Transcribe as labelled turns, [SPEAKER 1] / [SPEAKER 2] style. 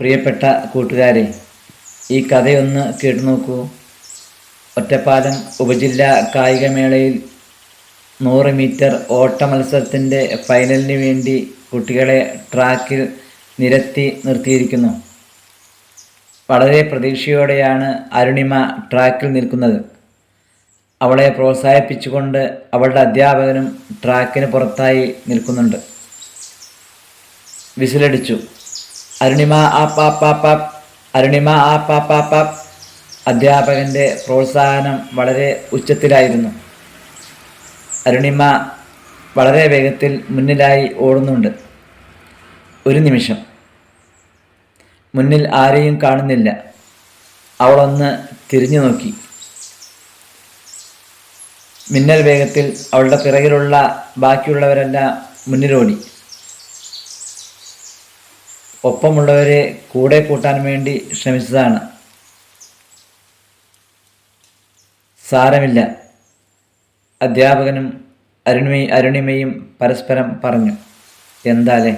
[SPEAKER 1] പ്രിയപ്പെട്ട കൂട്ടുകാരെ ഈ കഥയൊന്ന് കേട്ടു നോക്കൂ ഒറ്റപ്പാലം ഉപജില്ലാ കായികമേളയിൽ നൂറ് മീറ്റർ ഓട്ട മത്സരത്തിന്റെ ഫൈനലിന് വേണ്ടി കുട്ടികളെ ട്രാക്കിൽ നിരത്തി നിർത്തിയിരിക്കുന്നു. വളരെ പ്രതീക്ഷയോടെയാണ് അരുണിമ ട്രാക്കിൽ നിൽക്കുന്നത്. അവളെ പ്രോത്സാഹിപ്പിച്ചുകൊണ്ട് അവളുടെ അധ്യാപകനും ട്രാക്കിന് പുറത്തായി നിൽക്കുന്നുണ്ട്. വിസിലടിച്ചു. അരുണിമ ആ പാ പാ പാ. അരുണിമ ആ പാ പാ പാ. അധ്യാപകന്റെ പ്രോത്സാഹനം വളരെ ഉച്ചത്തിലായിരുന്നു. അരുണിമ വളരെ വേഗത്തിൽ മുന്നിലായി ഓടുന്നുണ്ട്. ഒരു നിമിഷം. മുന്നിൽ ആരെയും കാണുന്നില്ല. അവളൊന്ന് തിരിഞ്ഞു നോക്കി. മിന്നൽ വേഗത്തിൽ അവളുടെ പിറകിലുള്ള ബാക്കിയുള്ളവരെല്ലാം മുന്നിലോടി. ഒപ്പമുള്ളവരെ കൂടെ കൂട്ടാൻ വേണ്ടി ശ്രമിച്ചതാണ്. സാരമില്ല. അധ്യാപകനും അരുണിമ അരുണിമയും പരസ്പരം പറഞ്ഞു. എന്താലേ?